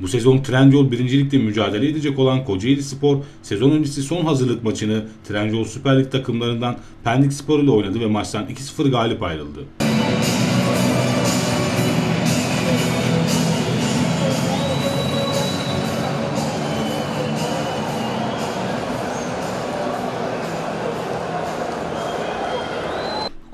Bu sezon Trendyol birincilikte mücadele edecek olan Kocaeli Spor sezon öncesi son hazırlık maçını Trendyol Süper Lig takımlarından Pendik Spor ile oynadı ve maçtan 2-0 galip ayrıldı.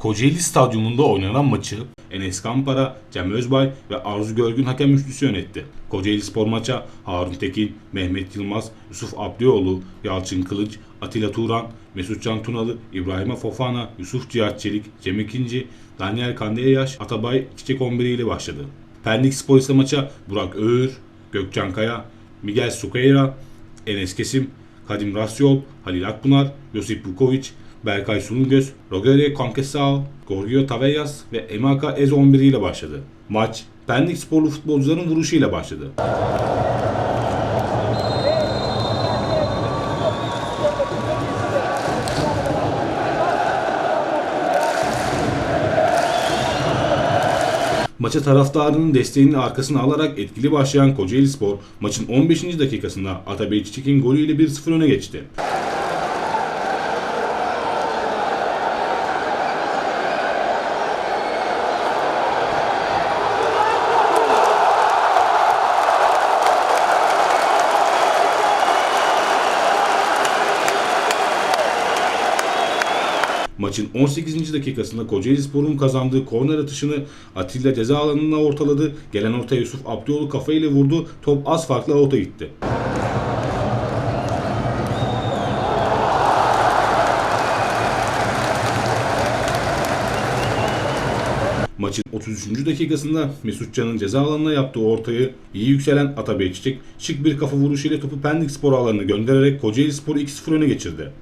Kocaeli Stadyumunda oynanan maçı Enes Kampara, Cem Özbay ve Arzu Görgün hakem üçlüsü yönetti. Kocaeli Spor maça Harun Tekin, Mehmet Yılmaz, Yusuf Abdioğlu, Yalçın Kılıç, Atilla Turan, Mesut Can Tunalı, İbrahim Fofana, Yusuf Cihat Çelik, Cem İkinci, Daniel Kandeyaş, Atabay Çiçek 11 ile başladı. Pendik Spor ise maça Burak Öğür, Gökcan Kaya, Miguel Sukeira, Enes Kesim, Kadim Rasyol, Halil Akpınar, Josip Vukovic, Berkay Sunugöz, Rogerio Conquesao, Gorgio Tavejas ve Emaka Ez 11 ile başladı. Maç Pendik sporlu futbolcuların vuruşuyla başladı. Maça taraftarının desteğini arkasına alarak etkili başlayan Kocaeli Spor maçın 15. dakikasında Atabey Çiçek'in golüyle 1-0 öne geçti. Maçın 18. dakikasında Kocaeli Spor'un kazandığı korner atışını Atilla ceza alanına ortaladı. Gelen ortaya Yusuf Abdioğlu kafayla vurdu. Top az farklı avuta gitti. Maçın 33. dakikasında Mesut Can'ın ceza alanına yaptığı ortayı iyi yükselen Atabey Çiçek şık bir kafa vuruşuyla topu Pendik Spor alanına göndererek Kocaeli Spor'u 2-0 öne geçirdi.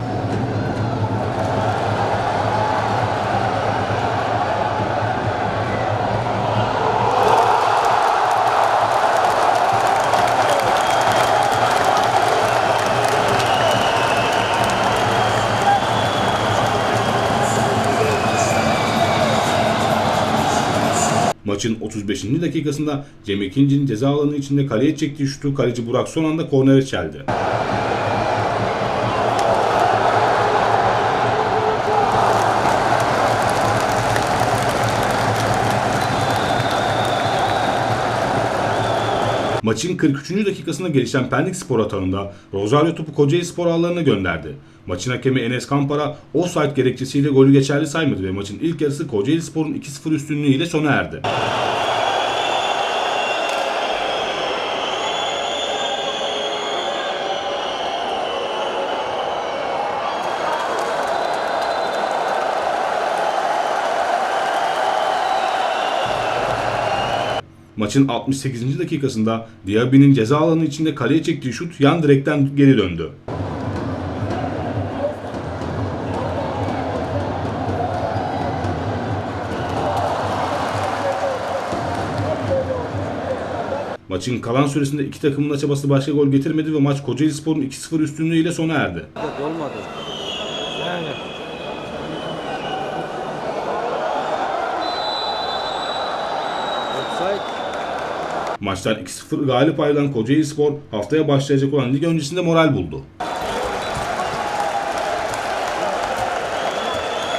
Maçın 35. dakikasında Cem İkinci'nin ceza alanı içinde kaleye çektiği şutu kaleci Burak son anda kornere çeldi. Maçın 43. dakikasında gelişen Pendik Spor atağında Rosario topu Kocaeli Spor ağlarına gönderdi. Maçın hakemi Enes Kampara offside gerekçesiyle golü geçerli saymadı ve maçın ilk yarısı Kocaeli Spor'un 2-0 üstünlüğüyle sona erdi. Maçın 68. dakikasında Diaby'nin ceza alanı içinde kaleye çektiği şut yan direkten geri döndü. Maçın kalan süresinde iki takımın da çabası başka gol getirmedi ve maç Kocaeli Spor'un 2-0 üstünlüğüyle sona erdi. Olmadı. Yani. Offside. Maçtan 2-0 galip ayrılan Kocaeli Spor haftaya başlayacak olan lig öncesinde moral buldu.